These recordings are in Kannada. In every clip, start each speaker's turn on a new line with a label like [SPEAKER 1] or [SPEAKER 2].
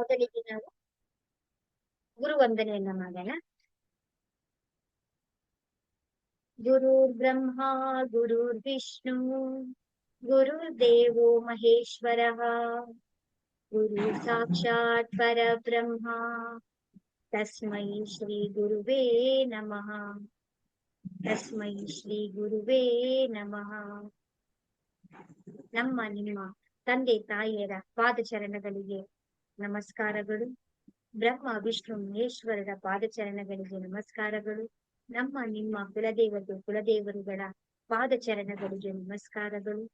[SPEAKER 1] ಮೊದಲಿಗೆ ನಾವು ಗುರು ವಂದನೆಯನ್ನ ಮಾಡೋಣ. ಗುರುರ್ ಬ್ರಹ್ಮ, ಗುರುರ್ ವಿಷ್ಣು ಗುರುರ್ದೇವೋ ಮಹೇಶ್ವರ ಗುರು ಸಾಕ್ಷಾತ್ ಪರಬ್ರಹ್ಮ, ತಸ್ಮೈ ಶ್ರೀ ಗುರುವೇ ನಮಃ, ತಸ್ಮೈ ಶ್ರೀ ಗುರುವೇ ನಮಃ. ನಮ್ಮ ನಿಮ್ಮ ತಂದೆ ತಾಯಿಯರ ಪಾದಚರಣಗಳಿಗೆ ನಮಸ್ಕಾರಗಳು. ಬ್ರಹ್ಮ, ವಿಷ್ಣು, ಮಹೇಶ್ವರರ ಪಾದಚರಣಗಳಿಗೆ ನಮಸ್ಕಾರಗಳು. ನಮ್ಮ, ನಿಮ್ಮ ಕುಲದೇವತೆ, ಕುಲದೇವರುಗಳ ಪಾದಚರಣಗಳಿಗೆ ನಮಸ್ಕಾರಗಳು.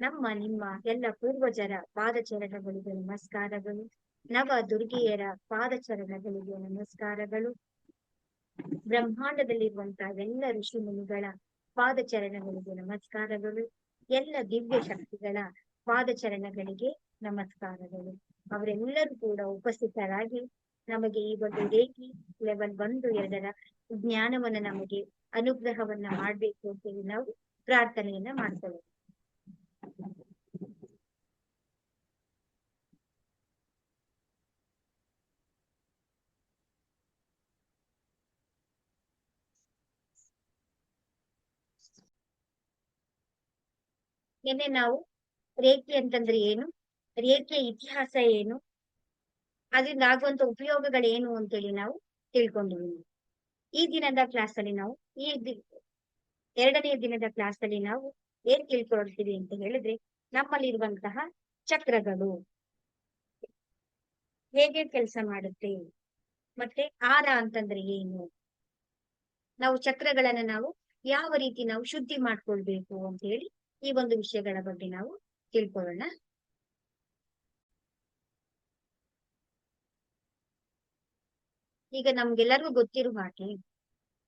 [SPEAKER 1] ನಮ್ಮ, ನಿಮ್ಮ ಎಲ್ಲ ಪೂರ್ವಜರ ಪಾದಚರಣಗಳಿಗೆ ನಮಸ್ಕಾರಗಳು. ನವ ದುರ್ಗಿಯರ ಪಾದಚರಣಗಳಿಗೆ ನಮಸ್ಕಾರಗಳು. ಬ್ರಹ್ಮಾಂಡದಲ್ಲಿರುವಂತಹ ಎಲ್ಲ ಋಷಿ ಮುನಿಗಳ ಪಾದಚರಣಗಳಿಗೆ ನಮಸ್ಕಾರಗಳು. ಎಲ್ಲ ದಿವ್ಯ ಶಕ್ತಿಗಳ ಪಾದಚರಣಗಳಿಗೆ ನಮಸ್ಕಾರಗಳು. ಅವರೆಲ್ಲರೂ ಕೂಡ ಉಪಸ್ಥಿತರಾಗಿ ನಮಗೆ ಈ ಒಂದು ರೇಖಿ ಲೆವೆಲ್ ಒಂದು ಎರಡರ ಜ್ಞಾನವನ್ನ ನಮಗೆ ಅನುಗ್ರಹವನ್ನ ಮಾಡ್ಬೇಕು ಅಂತೇಳಿ ನಾವು ಪ್ರಾರ್ಥನೆಯನ್ನ ಮಾಡ್ಕೊಳ್ಳೋದು ನಿನ್ನೆ ನಾವು ರೇಖೆ ಅಂತಂದ್ರೆ ಏನು? ರೇಖೆಯ ಇತಿಹಾಸ ಏನು? ಅದರಿಂದ ಆಗುವಂತ ಉಪಯೋಗಗಳೇನು ಅಂತೇಳಿ ನಾವು ತಿಳ್ಕೊಂಡಿದ್ದೀವಿ ಈ ದಿನದ ಕ್ಲಾಸ್ ಅಲ್ಲಿ ನಾವು, ಈ ಎರಡನೇ ದಿನದ ಕ್ಲಾಸ್ ಅಲ್ಲಿ ನಾವು ಏನ್ ತಿಳ್ಕೊಳ್ತೀವಿ ಅಂತ ಹೇಳಿದ್ರೆ ನಮ್ಮಲ್ಲಿರುವಂತಹ ಚಕ್ರಗಳು. ಹೇಗೆ ಕೆಲಸ ಮಾಡುತ್ತೆ? ಮತ್ತೆ ಆರ ಅಂತಂದ್ರೆ ಏನು? ನಾವು ಚಕ್ರಗಳನ್ನ ನಾವು ಯಾವ ರೀತಿ ನಾವು ಶುದ್ಧಿ ಮಾಡ್ಕೊಳ್ಬೇಕು ಅಂತ ಹೇಳಿ ಈ ಒಂದು ವಿಷಯಗಳ ಬಗ್ಗೆ ನಾವು ತಿಳ್ಕೊಳ್ಳೋಣ. ಈಗ ನಮ್ಗೆಲ್ಲರಿಗೂ ಗೊತ್ತಿರುವ ಹಾಗೆ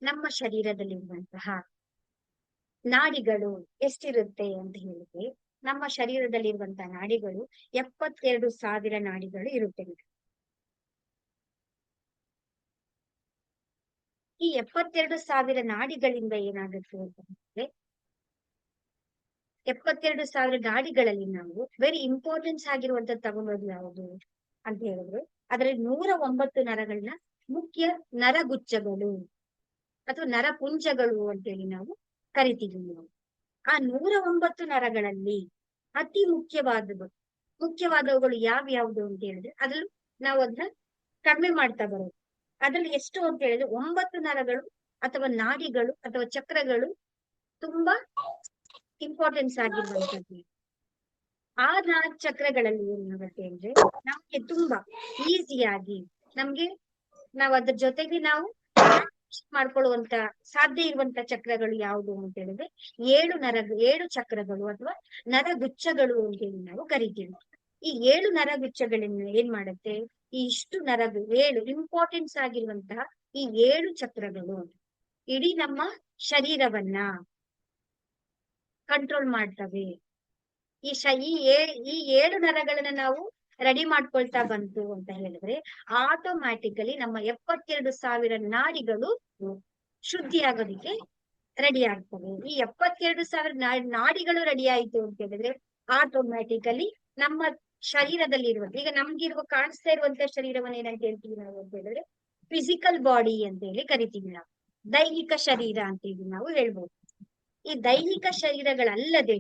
[SPEAKER 1] ನಮ್ಮ ಶರೀರದಲ್ಲಿರುವಂತಹ ನಾಡಿಗಳು ಎಷ್ಟಿರುತ್ತೆ ಅಂತ ಹೇಳಿದ್ರೆ ನಮ್ಮ ಶರೀರದಲ್ಲಿರುವಂತಹ ನಾಡಿಗಳು ಎಪ್ಪತ್ತೆರಡು ಸಾವಿರ ನಾಡಿಗಳು ಇರುತ್ತೆ ಈ ಎಪ್ಪತ್ತೆರಡು ಸಾವಿರ ನಾಡಿಗಳಿಂದ ಏನಾಗುತ್ತೆ ಅಂತ ಹೇಳಿದ್ರೆ ಎಪ್ಪತ್ತೆರಡು ಸಾವಿರ ನಾಡಿಗಳಲ್ಲಿ ನಾವು ವೆರಿ ಇಂಪಾರ್ಟೆನ್ಸ್ ಆಗಿರುವಂತ ತಗೊಂಡೋದು ಯಾವುದು ಅಂತ ಹೇಳಿದ್ರೆ ಅದರಲ್ಲಿ ನೂರ ಒಂಬತ್ತು ನರಗಳನ್ನ ಮುಖ್ಯ ನರಗುಚ್ಛಗಳು ಅಥವಾ ನರಪುಂಜಗಳು ಅಂತೇಳಿ ನಾವು ಕರಿತೀವಿ ನಾವು. ಆ ನೂರ ಒಂಬತ್ತು ನರಗಳಲ್ಲಿ ಅತಿ ಮುಖ್ಯವಾದವು ಮುಖ್ಯವಾದವುಗಳು ಯಾವ್ಯಾವ್ದು ಅಂತ ಹೇಳಿದ್ರೆ ಅದ್ರಲ್ಲೂ ನಾವು ಅದನ್ನ ಕಡಿಮೆ ಮಾಡ್ತಾ ಬರೋದು. ಅದ್ರಲ್ಲಿ ಎಷ್ಟು ಅಂತ ಹೇಳಿದ್ರೆ ಒಂಬತ್ತು ನರಗಳು ಅಥವಾ ನಾಡಿಗಳು ಅಥವಾ ಚಕ್ರಗಳು ತುಂಬಾ ಇಂಪಾರ್ಟೆನ್ಸ್ ಆಗಿರುವಂತದ್ದು ಆ ನಾಲ್ಕು ಚಕ್ರಗಳಲ್ಲಿ ಏನಾಗುತ್ತೆ ಅಂದ್ರೆ ನಮ್ಗೆ ತುಂಬಾ ಈಸಿಯಾಗಿ ನಮ್ಗೆ ನಾವ್ ಅದ್ರ ಜೊತೆಗೆ ನಾವು ಮಾಡ್ಕೊಳ್ಳುವಂತ ಸಾಧ್ಯ ಇರುವಂತ ಚಕ್ರಗಳು ಯಾವುದು ಅಂತ ಹೇಳಿದ್ರೆ ಏಳು ನರ, ಏಳು ಚಕ್ರಗಳು ಅಥವಾ ನರಗುಚ್ಛಗಳು ಅಂತ ಹೇಳಿ ನಾವು ಕರಿತೀವಿ. ಈ ಏಳು ನರಗುಚ್ಛಗಳನ್ನ ಏನ್ ಮಾಡುತ್ತೆ? ಈ ಇಷ್ಟು ನರ ಏಳು ಇಂಪಾರ್ಟೆನ್ಸ್ ಆಗಿರುವಂತಹ ಈ ಏಳು ಚಕ್ರಗಳು ಇಡೀ ನಮ್ಮ ಶರೀರವನ್ನ ಕಂಟ್ರೋಲ್ ಮಾಡ್ತವೆ. ಈ ಶ ಈ ಏಳು ನರಗಳನ್ನ ನಾವು ರೆಡಿ ಮಾಡ್ಕೊಳ್ತಾ ಬಂತು ಅಂತ ಹೇಳಿದ್ರೆ ಆಟೋಮ್ಯಾಟಿಕಲಿ ನಮ್ಮ ಎಪ್ಪತ್ತೆರಡು ಸಾವಿರ ನಾಡಿಗಳು ಶುದ್ಧಿ ಆಗೋದಿಕ್ಕೆ ರೆಡಿ ಆಗ್ತವೆ. ಈ ಎಪ್ಪತ್ತೆರಡು ಸಾವಿರ ನಾಡಿಗಳು ರೆಡಿ ಆಯ್ತು ಅಂತ ಹೇಳಿದ್ರೆ ಆಟೋಮ್ಯಾಟಿಕಲಿ ನಮ್ಮ ಶರೀರದಲ್ಲಿ ಇರುವಂತ ಈಗ ನಮ್ಗಿರುವ ಕಾಣಿಸ್ತಾ ಇರುವಂತ ಶರೀರವನ್ನ ಏನಂತ ಹೇಳ್ತೀವಿ ನಾವು ಅಂತ ಹೇಳಿದ್ರೆ ಫಿಸಿಕಲ್ ಬಾಡಿ ಅಂತ ಹೇಳಿ ಕರಿತೀವಿ ನಾವು. ದೈಹಿಕ ಶರೀರ ಅಂತ ಹೇಳಿ ನಾವು ಹೇಳ್ಬೋದು. ಈ ದೈಹಿಕ ಶರೀರಗಳಲ್ಲದೆ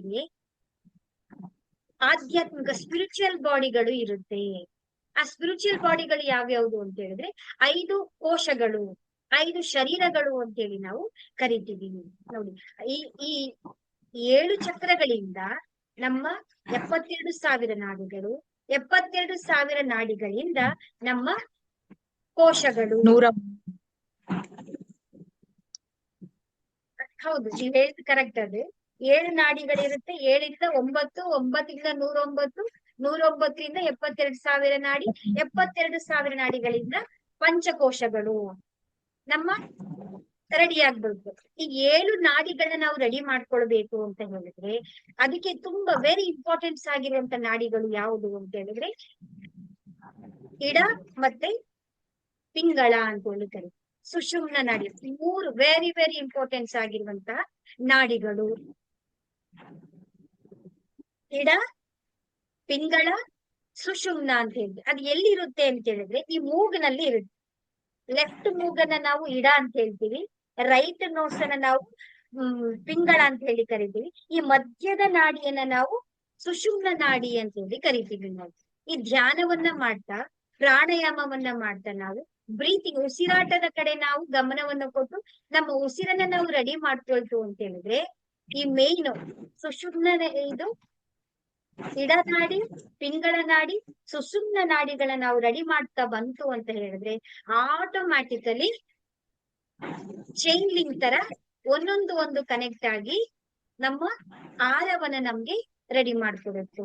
[SPEAKER 1] ಆಧ್ಯಾತ್ಮಿಕ ಸ್ಪಿರಿಚುವಲ್ ಬಾಡಿಗಳು ಇರುತ್ತೆ. ಆ ಸ್ಪಿರಿಚುವಲ್ ಬಾಡಿಗಳು ಯಾವ್ಯಾವ್ದು ಅಂತ ಹೇಳಿದ್ರೆ ಐದು ಕೋಶಗಳು ಐದು ಶರೀರಗಳು ಅಂತ ಹೇಳಿ ನಾವು ಕರಿತೀವಿ. ನೋಡಿ ಈ ಈ ಏಳು ಚಕ್ರಗಳಿಂದ ನಮ್ಮ ಎಪ್ಪತ್ತೆರಡು ಸಾವಿರ ನಾಡಿಗಳು ಎಪ್ಪತ್ತೆರಡು ಸಾವಿರ ನಾಡಿಗಳಿಂದ ನಮ್ಮ ಕೋಶಗಳು.
[SPEAKER 2] ನೂರ
[SPEAKER 1] ಹೌದು ನೀವು ಹೇಳಿದ್ ಕರೆಕ್ಟ್ ಅದು. ಏಳು ನಾಡಿಗಳಿರುತ್ತೆ. ಏಳಿಂದ ಒಂಬತ್ತು, ಒಂಬತ್ತರಿಂದ ನೂರೊಂಬತ್ತು, ನೂರೊಂಬತ್ತರಿಂದ ಎಪ್ಪತ್ತೆರಡು ಸಾವಿರ ನಾಡಿ, ಎಪ್ಪತ್ತೆರಡು ಸಾವಿರ ನಾಡಿಗಳಿಂದ ಪಂಚಕೋಶಗಳು. ನಮ್ಮ ರೆಡಿ ಆಗ್ಬೇಕು. ಈ ಏಳು ನಾಡಿಗಳನ್ನ ನಾವು ರೆಡಿ ಮಾಡ್ಕೊಳ್ಬೇಕು ಅಂತ ಹೇಳಿದ್ರೆ, ಅದಕ್ಕೆ ತುಂಬಾ ವೆರಿ ಇಂಪಾರ್ಟೆನ್ಸ್ ಆಗಿರುವಂತ ನಾಡಿಗಳು ಯಾವುದು ಅಂತ ಹೇಳಿದ್ರೆ, ಇಡ ಮತ್ತೆ ಪಿಂಗಳ ಅಂತ ಹೇಳಿ ಕರಿ ಸುಷುಮ್ನ ನಾಡಿ. ಮೂರು ವೆರಿ ವೆರಿ ಇಂಪಾರ್ಟೆನ್ಸ್ ಆಗಿರುವಂತಹ ನಾಡಿಗಳು. ಇಡ ಪಿಂಗಳ, ಸುಷುಮ್ನ ಅಂತ ಹೇಳಿದ್ವಿ ಅದು ಎಲ್ಲಿರುತ್ತೆ ಅಂತ ಹೇಳಿದ್ರೆ ಈ ಮೂಗ್ನಲ್ಲಿ ಇರುತ್ತೆ. ಲೆಫ್ಟ್ ಮೂಗನ್ನ ನಾವು ಇಡ ಅಂತ ಹೇಳ್ತೀವಿ. ರೈಟ್ ನೋಸ್ ನಾವು ಪಿಂಗಳ ಅಂತ ಹೇಳಿ ಕರಿತೀವಿ. ಈ ಮಧ್ಯದ ನಾಡಿಯನ್ನ ನಾವು ಸುಷುಮ್ನ ನಾಡಿ ಅಂತ ಹೇಳಿ ಕರಿತೀವಿ ನಾವು. ಈ ಧ್ಯಾನವನ್ನ ಮಾಡ್ತಾ, ಪ್ರಾಣಾಯಾಮವನ್ನ ಮಾಡ್ತಾ ನಾವು, ಬ್ರೀತಿಂಗ್, ಉಸಿರಾಟದ ಕಡೆ ನಾವು ಗಮನವನ್ನು ಕೊಟ್ಟು, ನಮ್ಮ ಉಸಿರನ್ನ ನಾವು ರೆಡಿ ಮಾಡ್ಕೊಳ್ತು ಅಂತ ಹೇಳಿದ್ರೆ ಈ ಮೇನ್ ಸುಷುಮ್ನ ಇದು ಇಡನಾಡಿ ಪಿಂಗಳ ನಾಡಿ ಸುಸುಮ್ನ ನಾಡಿಗಳ ನಾವು ರೆಡಿ ಮಾಡ್ತಾ ಬಂತು ಅಂತ ಹೇಳಿದ್ರೆ ಆಟೋಮ್ಯಾಟಿಕಲಿ ಚೈನ್ ಲಿಂಕ್ ತರ ಒಂದೊಂದು ಒಂದು ಕನೆಕ್ಟ್ ಆಗಿ ನಮ್ಮ ಆರವನ್ನ ನಮ್ಗೆ ರೆಡಿ ಮಾಡ್ಕೊಡುತ್ತೆ.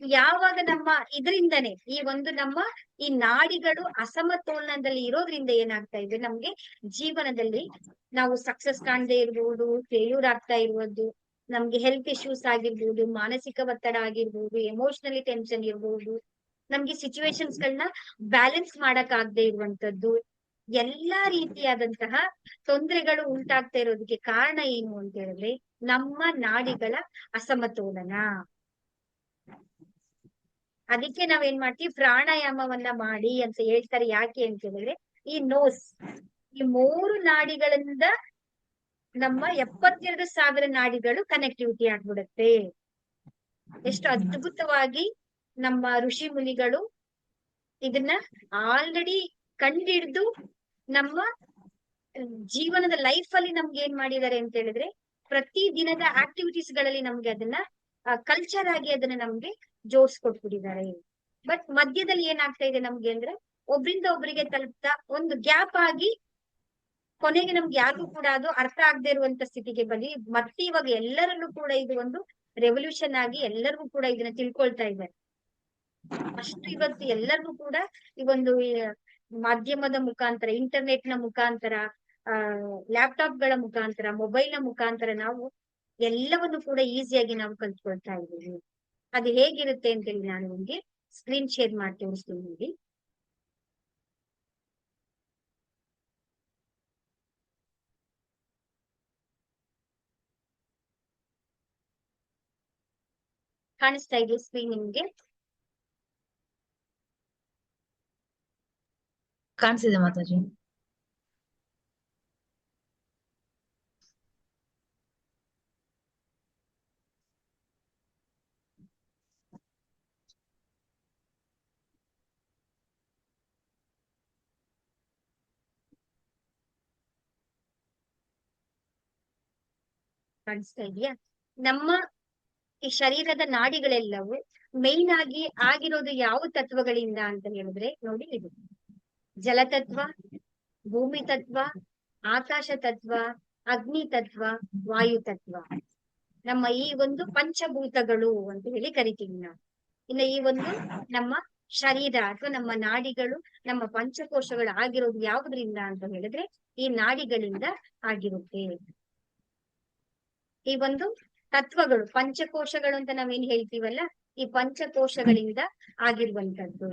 [SPEAKER 1] ಯಾವಾಗ ನಮ್ಮ ಇದರಿಂದನೇ ಈ ಒಂದು ನಮ್ಮ ಈ ನಾಡಿಗಳು ಅಸಮತೋಲನದಲ್ಲಿ ಇರೋದ್ರಿಂದ ಏನಾಗ್ತಾ ಇದೆ, ನಮ್ಗೆ ಜೀವನದಲ್ಲಿ ನಾವು ಸಕ್ಸಸ್ ಕಾಣದೇ ಇರ್ಬೋದು ಫೇಲ್ಯೂರ್ ಆಗ್ತಾ ಇರ್ಬೋದು ನಮ್ಗೆ ಹೆಲ್ತ್ ಇಶ್ಯೂಸ್ ಆಗಿರ್ಬೋದು, ಮಾನಸಿಕ ಒತ್ತಡ ಆಗಿರ್ಬೋದು ಎಮೋಷನಲಿ ಟೆನ್ಷನ್ ಇರ್ಬೋದು, ನಮ್ಗೆ ಸಿಚುವೇಶನ್ಸ್ ಗಳನ್ನ ಬ್ಯಾಲೆನ್ಸ್ ಮಾಡಕ್ ಆಗದೆ ಇರುವಂತದ್ದು ಎಲ್ಲಾ ರೀತಿಯಾದಂತಹ ತೊಂದರೆಗಳು ಉಂಟಾಗ್ತಾ ಇರೋದಕ್ಕೆ ಕಾರಣ ಏನು ಅಂತ ಹೇಳಿದ್ರೆ ನಮ್ಮ ನಾಡಿಗಳ ಅಸಮತೋಲನ. ಅದಕ್ಕೆ ನಾವೇನ್ ಮಾಡ್ತೀವಿ? ಪ್ರಾಣಾಯಾಮವನ್ನ ಮಾಡಿ ಅಂತ ಹೇಳ್ತಾರೆ ಯಾಕೆ ಅಂತ ಹೇಳಿದ್ರೆ ಈ ನೋಸ್ ಈ ಮೂರು ನಾಡಿಗಳಿಂದ ನಮ್ಮ ಎಪ್ಪತ್ತೆರಡು ಸಾವಿರ ನಾಡಿಗಳು ಕನೆಕ್ಟಿವಿಟಿ ಆಗ್ಬಿಡುತ್ತೆ. ಎಷ್ಟು ಅದ್ಭುತವಾಗಿ ನಮ್ಮ ಋಷಿ ಮುನಿಗಳು ಇದನ್ನ ಆಲ್ರೆಡಿ ಕಂಡಿಡ್ದು ನಮ್ಮ ಜೀವನದ ಲೈಫ್ ಅಲ್ಲಿ ನಮ್ಗೆ ಏನ್ ಮಾಡಿದ್ದಾರೆ ಅಂತ ಹೇಳಿದ್ರೆ ಪ್ರತಿ ದಿನದ ಆಕ್ಟಿವಿಟೀಸ್ಗಳಲ್ಲಿ ನಮ್ಗೆ ಅದನ್ನ ಕಲ್ಚರ್ ಆಗಿ ಅದನ್ನ ನಮ್ಗೆ ಜೋಡಿಸ್ಕೊಟ್ಬಿಟ್ಟಿದ್ದಾರೆ ಬಟ್ ಮಧ್ಯದಲ್ಲಿ ಏನಾಗ್ತಾ ಇದೆ ನಮ್ಗೆ ಅಂದ್ರೆ ಒಬ್ರಿಂದ ಒಬ್ರಿಗೆ ತಲುಪ್ತಾ ಒಂದು ಗ್ಯಾಪ್ ಆಗಿ ಕೊನೆಗೆ ನಮ್ಗೆ ಯಾರಿಗೂ ಕೂಡ ಅದು ಅರ್ಥ ಆಗದೆ ಇರುವಂತ ಸ್ಥಿತಿಗೆ ಬಲಿ ಮತ್ತೆ ಇವಾಗ ಎಲ್ಲರಲ್ಲೂ ಕೂಡ ಇದು ಒಂದು ರೆವಲ್ಯೂಷನ್ ಆಗಿ ಎಲ್ಲರಿಗೂ ಕೂಡ ಇದನ್ನ ತಿಳ್ಕೊಳ್ತಾ ಇದ್ದಾರೆ ಅಷ್ಟು ಇವತ್ತು ಎಲ್ಲರಿಗೂ ಕೂಡ ಈ ಒಂದು ಮಾಧ್ಯಮದ ಮುಖಾಂತರ ಇಂಟರ್ನೆಟ್ನ ಮುಖಾಂತರ, ಆ ಲ್ಯಾಪ್ಟಾಪ್ಗಳ ಮುಖಾಂತರ ಮೊಬೈಲ್ನ ಮುಖಾಂತರ ನಾವು ಎಲ್ಲವನ್ನು ಕೂಡ ಈಸಿಯಾಗಿ ನಾವು ಕಲ್ತ್ಕೊಳ್ತಾ ಇದ್ದೀವಿ. ಅದು ಹೇಗಿರುತ್ತೆ ಅಂತ ಹೇಳಿ ನಾನು ನಿಮ್ಗೆ ಸ್ಕ್ರೀನ್ ಶೇರ್ ಮಾಡಿ ತೋರಿಸ್ತೀನಿ ನೋಡಿ. ಕಾಣಿಸ್ತಾ ಇದೆ ಸ್ಕ್ರೀನ್ ನಿಮ್ಗೆ?
[SPEAKER 2] ಕಾಣಿಸಿದೆ ಮಾತಾಜಿ.
[SPEAKER 1] ಕಾಣಿಸ್ತಾ ಇದೆಯಾ? ನಮ್ಮ ಈ ಶರೀರದ ನಾಡಿಗಳೆಲ್ಲವೂ ಮೇನ್ ಆಗಿ ಆಗಿರೋದು ಯಾವ ತತ್ವಗಳಿಂದ ಅಂತ ಹೇಳಿದ್ರೆ ನೋಡಿ ಇದು. ಜಲತತ್ವ, ಭೂಮಿ ತತ್ವ, ಆಕಾಶ ತತ್ವ, ಅಗ್ನಿ ತತ್ವ, ವಾಯು ತತ್ವ. ನಮ್ಮ ಈ ಒಂದು ಪಂಚಭೂತಗಳು ಅಂತ ಹೇಳಿ ಕರಿತೀವಿ ನಾವು. ಇನ್ನು ಈ ಒಂದು ನಮ್ಮ ಶರೀರ ಅಥವಾ ನಮ್ಮ ನಾಡಿಗಳು, ನಮ್ಮ ಪಂಚಕೋಶಗಳು ಆಗಿರೋದು ಯಾವುದ್ರಿಂದ ಅಂತ ಹೇಳಿದ್ರೆ ಈ ನಾಡಿಗಳಿಂದ ಆಗಿರುತ್ತೆ. ಈ ಒಂದು ತತ್ವಗಳು, ಪಂಚಕೋಶಗಳು ಅಂತ ನಾವೇನ್ ಹೇಳ್ತೀವಲ್ಲ, ಈ ಪಂಚಕೋಶಗಳಿಂದ ಆಗಿರುವಂತದ್ದು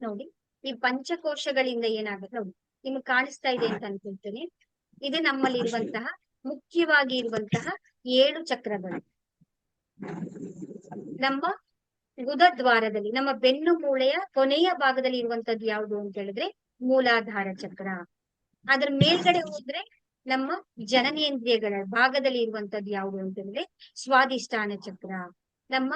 [SPEAKER 1] ನೋಡಿ, ಈ ಪಂಚಕೋಶಗಳಿಂದ ಏನಾಗುತ್ತೆ ನೋಡಿ, ನಿಮ್ಗೆ ಕಾಣಿಸ್ತಾ ಇದೆ ಅಂತ ಅನ್ಕೊಳ್ತೇನೆ. ಇದು ನಮ್ಮಲ್ಲಿ ಇರುವಂತಹ ಮುಖ್ಯವಾಗಿ ಇರುವಂತಹ ಏಳು ಚಕ್ರಗಳು. ನಮ್ಮ ಗುದದ್ವಾರದಲ್ಲಿ, ನಮ್ಮ ಬೆನ್ನು ಮೂಳೆಯ ಕೊನೆಯ ಭಾಗದಲ್ಲಿ ಇರುವಂತದ್ದು ಯಾವುದು ಅಂತ ಹೇಳಿದ್ರೆ ಮೂಲಾಧಾರ ಚಕ್ರ. ಅದ್ರ ಮೇಲ್ಗಡೆ ಹೋದ್ರೆ ನಮ್ಮ ಜನನೇಂದ್ರಿಯಗಳ ಭಾಗದಲ್ಲಿ ಇರುವಂತದ್ದು ಯಾವುದು ಅಂತ ಹೇಳಿದ್ರೆ ಸ್ವಾದಿಷ್ಠಾನ ಚಕ್ರ. ನಮ್ಮ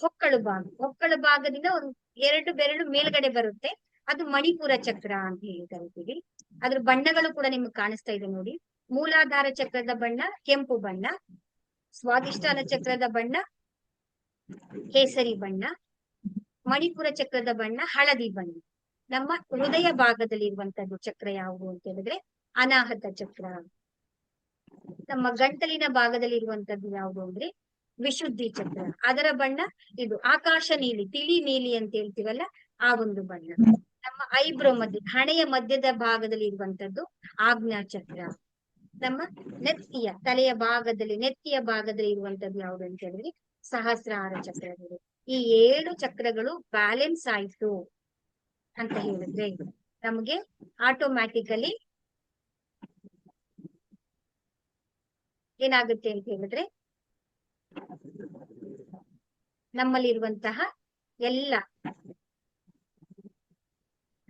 [SPEAKER 1] ಹೊಕ್ಕಳು ಭಾಗ, ಹೊಕ್ಕಳು ಭಾಗದಿಂದ ಒಂದು ಎರಡು ಬೆರಳು ಮೇಲ್ಗಡೆ ಬರುತ್ತೆ. ಅದು ಮಣಿಪುರ ಚಕ್ರ ಅಂತ ಹೇಳಿ ಕರಿತೀವಿ ಅದ್ರ ಬಣ್ಣಗಳು ಕೂಡ ನಿಮ್ಗೆ ಕಾಣಿಸ್ತಾ ಇದೆ ನೋಡಿ. ಮೂಲಾಧಾರ ಚಕ್ರದ ಬಣ್ಣ, ಕೆಂಪು ಬಣ್ಣ ಸ್ವಾದಿಷ್ಠಾನ ಚಕ್ರದ ಬಣ್ಣ ಕೇಸರಿ ಬಣ್ಣ, ಮಣಿಪುರ ಚಕ್ರದ ಬಣ್ಣ, ಹಳದಿ ಬಣ್ಣ. ನಮ್ಮ ಹೃದಯ ಭಾಗದಲ್ಲಿ ಇರುವಂತದ್ದು ಚಕ್ರ ಯಾವುದು ಅಂತ ಹೇಳಿದ್ರೆ ಅನಾಹತ ಚಕ್ರ. ನಮ್ಮ ಗಂಟಲಿನ ಭಾಗದಲ್ಲಿ ಇರುವಂತದ್ದು ಯಾವುದು ಅಂದ್ರೆ ವಿಶುದ್ಧಿ ಚಕ್ರ. ಅದರ ಬಣ್ಣ ಇದು ಆಕಾಶ ನೀಲಿ, ತಿಳಿ ನೀಲಿ ಅಂತ ಹೇಳ್ತೀವಲ್ಲ ಆ ಒಂದು ಬಣ್ಣ. ನಮ್ಮ ಐಬ್ರೋ ಮಧ್ಯ, ಹಣೆಯ ಮಧ್ಯದ ಭಾಗದಲ್ಲಿ ಇರುವಂತದ್ದು ಆಜ್ಞಾ ಚಕ್ರ. ನಮ್ಮ ನೆತ್ತಿಯ, ತಲೆಯ ಭಾಗದಲ್ಲಿ, ನೆತ್ತಿಯ ಭಾಗದಲ್ಲಿ ಇರುವಂತದ್ದು ಯಾವುದು ಅಂತ ಹೇಳಿದ್ರೆ ಸಹಸ್ರಾರ ಚಕ್ರಗಳು ಈ ಏಳು ಚಕ್ರಗಳು ಬ್ಯಾಲೆನ್ಸ್ ಆಯ್ತು ಅಂತ ಹೇಳಿದ್ರೆ ನಮಗೆ ಆಟೋಮ್ಯಾಟಿಕಲಿ ಏನಾಗುತ್ತೆ ಅಂತ ಹೇಳಿದ್ರೆ ನಮ್ಮಲ್ಲಿರುವಂತಹ ಎಲ್ಲ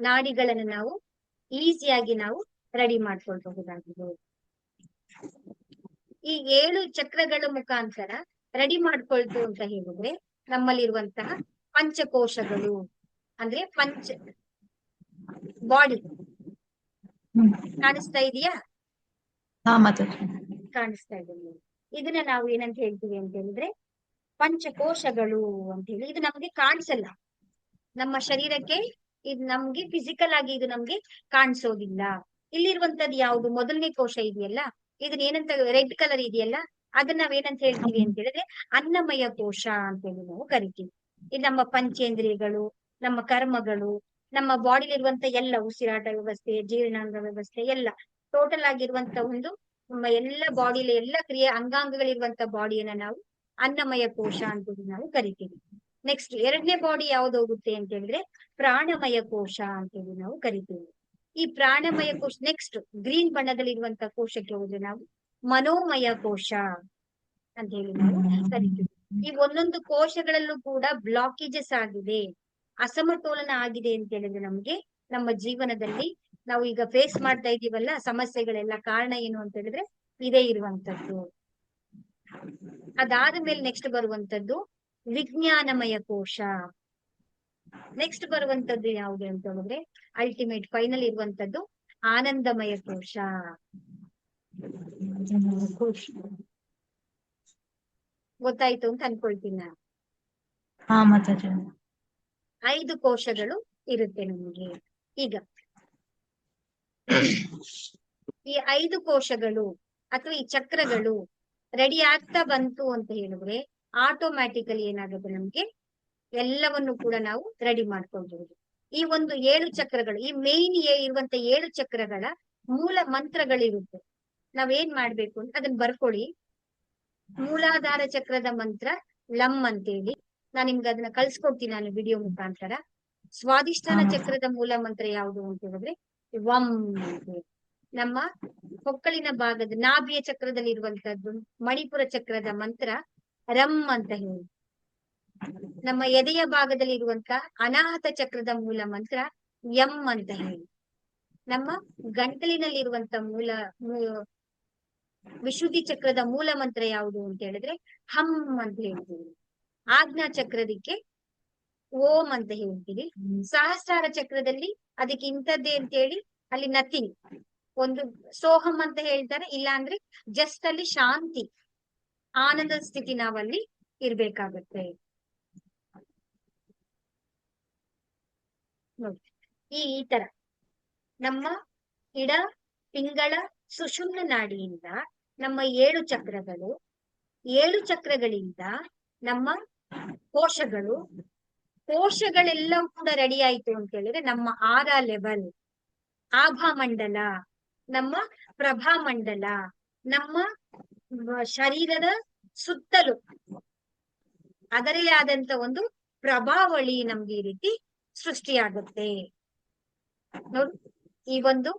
[SPEAKER 1] ನಾಡಿಗಳನ್ನು ನಾವು ಈಸಿಯಾಗಿ ನಾವು ರೆಡಿ ಮಾಡ್ಕೊಳ್ಬಹುದಾಗಿದೆ. ಈ ಏಳು ಚಕ್ರಗಳ ಮುಖಾಂತರ ರೆಡಿ ಮಾಡ್ಕೊಳ್ತು ಅಂತ ಹೇಳಿದ್ರೆ ನಮ್ಮಲ್ಲಿರುವಂತಹ ಪಂಚಕೋಶಗಳು ಅಂದ್ರೆ ಪಂಚ ಬಾಡಿ. ಕಾಣಿಸ್ತಾ ಇದೆಯಾ? ಕಾಣಿಸ್ತಾ ಇದೆ. ಇದನ್ನ ನಾವು ಏನಂತ ಹೇಳ್ತೀವಿ ಅಂತ ಹೇಳಿದ್ರೆ ಪಂಚಕೋಶಗಳು ಅಂತ ಹೇಳಿ. ಇದು ನಮ್ಗೆ ಕಾಣಿಸಲ್ಲ. ನಮ್ಮ ಶರೀರಕ್ಕೆ ಇದು ನಮ್ಗೆ ಫಿಸಿಕಲ್ ಆಗಿ ಇದು ನಮ್ಗೆ ಕಾಣಿಸೋದಿಲ್ಲ. ಇಲ್ಲಿರುವಂತದ್ದು ಯಾವುದು? ಮೊದಲನೇ ಕೋಶ ಇದೆಯಲ್ಲ. ಇದನ್ನ ಏನಂತ ರೆಡ್ ಕಲರ್ ಇದೆಯಲ್ಲ? ಅದನ್ನ ನಾವೇನಂತ ಹೇಳ್ತೀವಿ ಅಂತ ಹೇಳಿದ್ರೆ ಅನ್ನಮಯ ಕೋಶ ಅಂತ ಹೇಳಿ ನಾವು ಕರಿತೀವಿ. ಇದು ನಮ್ಮ ಪಂಚೇಂದ್ರಿಯಗಳು ನಮ್ಮ ಕರ್ಮಗಳು ನಮ್ಮ ಬಾಡಿಲಿರುವಂತ ಎಲ್ಲ ಉಸಿರಾಟ ವ್ಯವಸ್ಥೆ ಜೀರ್ಣಾಂಗ ವ್ಯವಸ್ಥೆ ಎಲ್ಲ ಟೋಟಲ್ ಆಗಿರುವಂತ ಒಂದು ನಮ್ಮ ಎಲ್ಲ ಬಾಡಿಲಿ ಎಲ್ಲ ಕ್ರಿಯೆ ಅಂಗಾಂಗಗಳಿರುವಂತ ಬಾಡಿಯನ್ನ ನಾವು ಅನ್ನಮಯ ಕೋಶ ಅಂತ ಹೇಳಿ ನಾವು ಕರಿತೀವಿ. ನೆಕ್ಸ್ಟ್ ಎರಡನೇ ಬಾಡಿ ಯಾವ್ದು ಹೋಗುತ್ತೆ ಅಂತ ಹೇಳಿದ್ರೆ ಪ್ರಾಣಮಯ ಕೋಶ ಅಂತ ಹೇಳಿ ನಾವು ಕರಿತೀವಿ. ಈ ಪ್ರಾಣಮಯ ಕೋಶ ನೆಕ್ಸ್ಟ್ ಗ್ರೀನ್ ಬಣ್ಣದಲ್ಲಿ ಇರುವಂತ ಕೋಶಕ್ಕೆ ಹೋದ್ರೆ ನಾವು ಮನೋಮಯ ಕೋಶ ಅಂತ ಹೇಳಿ ನಾವು ಕರಿತೀವಿ. ಈ ಒಂದೊಂದು ಕೋಶಗಳಲ್ಲೂ ಕೂಡ ಬ್ಲಾಕೇಜಸ್ ಆಗಿದೆ ಅಸಮತೋಲನ ಆಗಿದೆ ಅಂತ ಹೇಳಿದ್ರೆ ನಮ್ಗೆ ನಮ್ಮ ಜೀವನದಲ್ಲಿ ನಾವು ಈಗ ಫೇಸ್ ಮಾಡ್ತಾ ಇದೀವಲ್ಲ ಸಮಸ್ಯೆಗಳೆಲ್ಲ ಕಾರಣ ಏನು ಅಂತ ಹೇಳಿದ್ರೆ ಇದೇ ಇರುವಂತದ್ದು ಅದಾದ ಮೇಲೆ ನೆಕ್ಸ್ಟ್ ಬರುವಂತದ್ದು ವಿಜ್ಞಾನಮಯ ಕೋಶ. ನೆಕ್ಸ್ಟ್ ಬರುವಂತದ್ದು ಯಾವುದು ಅಂತ ಹೇಳಿದ್ರೆ ಅಲ್ಟಿಮೇಟ್ ಫೈನಲ್ ಇರುವಂತದ್ದು ಆನಂದಮಯ ಕೋಶ. ಗೊತ್ತಾಯ್ತು ಅಂತ ಅನ್ಕೊಳ್ತೀನಿ ನಾನು.
[SPEAKER 2] ಹಾ ಮಾತಾಡ್ರಿ
[SPEAKER 1] ಐದು ಕೋಶಗಳು ಇರುತ್ತೆ ನಮಗೆ. ಈಗ ಈ ಐದು ಕೋಶಗಳು ಅಥವಾ ಈ ಚಕ್ರಗಳು ರೆಡಿ ಆಗ್ತಾ ಬಂತು ಅಂತ ಹೇಳಿದ್ರೆ ಆಟೋಮ್ಯಾಟಿಕಲಿ ಏನಾಗುತ್ತೆ ನಮ್ಗೆ? ಎಲ್ಲವನ್ನು ಕೂಡ ನಾವು ರೆಡಿ ಮಾಡ್ಕೊಳ್ಬಹುದು. ಈ ಒಂದು ಏಳು ಚಕ್ರಗಳು ಈ ಮೇನ್ ಇರುವಂತ ಏಳು ಚಕ್ರಗಳ ಮೂಲ ಮಂತ್ರಗಳಿರುತ್ತೆ. ನಾವೇನ್ ಮಾಡ್ಬೇಕು ಅಂತ ಅದನ್ನ ಬರ್ಕೊಳ್ಳಿ. ಮೂಲಾಧಾರ ಚಕ್ರದ ಮಂತ್ರ ಲಮ್ ಅಂತೇಳಿ. ನಾನ್ ನಿಮ್ಗೆ ಅದನ್ನ ಕಳ್ಸ್ಕೊಡ್ತೀನಿ ನಾನು ವಿಡಿಯೋ ಮುಖಾಂತರ. ಸ್ವಾದಿಷ್ಠಾನ ಚಕ್ರದ ಮೂಲ ಮಂತ್ರ ಯಾವುದು ಅಂತ ಹೇಳಿದ್ರೆ ವಂ. ನಮ್ಮ ಹೊಕ್ಕಳಿನ ಭಾಗದ ನಾಭಿಯ ಚಕ್ರದಲ್ಲಿ ಇರುವಂತದ್ದು ಮಣಿಪುರ ಚಕ್ರದ ಮಂತ್ರ ರಂ ಅಂತ ಹೇಳಿ. ನಮ್ಮ ಎದೆಯ ಭಾಗದಲ್ಲಿ ಇರುವಂತ ಅನಾಹತ ಚಕ್ರದ ಮೂಲ ಮಂತ್ರ ಯಂ ಅಂತ ಹೇಳಿ. ನಮ್ಮ ಗಂಟಲಿನಲ್ಲಿರುವಂತ ಮೂಲ ಮೂ- ವಿಶುದ್ಧಿ ಚಕ್ರದ ಮೂಲ ಮಂತ್ರ ಯಾವುದು ಅಂತ ಹೇಳಿದ್ರೆ ಹಂ ಅಂತ ಹೇಳ್ತೀವಿ. ಆಜ್ಞಾ ಚಕ್ರದಕ್ಕೆ ಓಂ ಅಂತ ಹೇಳ್ತೀವಿ. ಸಹಸ್ರಾರ ಚಕ್ರದಲ್ಲಿ ಅದಕ್ಕೆ ಇಂಥದ್ದೇ ಅಂತ ಹೇಳಿ ಅಲ್ಲಿ ನಥಿಂಗ್ ಒಂದು ಸೋಹಂ ಅಂತ ಹೇಳ್ತಾರೆ. ಇಲ್ಲ ಅಂದ್ರೆ ಜಸ್ಟ್ ಅಲ್ಲಿ ಶಾಂತಿ, ಆನಂದ ಸ್ಥಿತಿ ನಾವಲ್ಲಿ ಇರ್ಬೇಕಾಗತ್ತೆ. ನೋಡಿ, ಈ ಈ ತರ ನಮ್ಮ ಇಡ, ಪಿಂಗಳ ಸುಷುಮ್ನ ನಾಡಿಯಿಂದ ನಮ್ಮ ಏಳು ಚಕ್ರಗಳು, ಏಳು ಚಕ್ರಗಳಿಂದ ನಮ್ಮ ಕೋಶಗಳು, ಕೋಶಗಳೆಲ್ಲವೂ ಕೂಡ ರೆಡಿ ಆಯ್ತು ಅಂತ ಹೇಳಿದ್ರೆ ನಮ್ಮ ಆರ ಲೆವೆಲ್ ಆಭಾ ಮಂಡಲ, ನಮ್ಮ ಪ್ರಭಾ ಮಂಡಲ, ನಮ್ಮ ಶರೀರದ ಸುತ್ತಲೂ ಅದರೇ ಆದಂತ ಒಂದು ಪ್ರಭಾವಳಿ ನಮ್ಗೆ ಈ ರೀತಿ ಸೃಷ್ಟಿಯಾಗುತ್ತೆ. ನೋಡಿ, ಈ ಒಂದು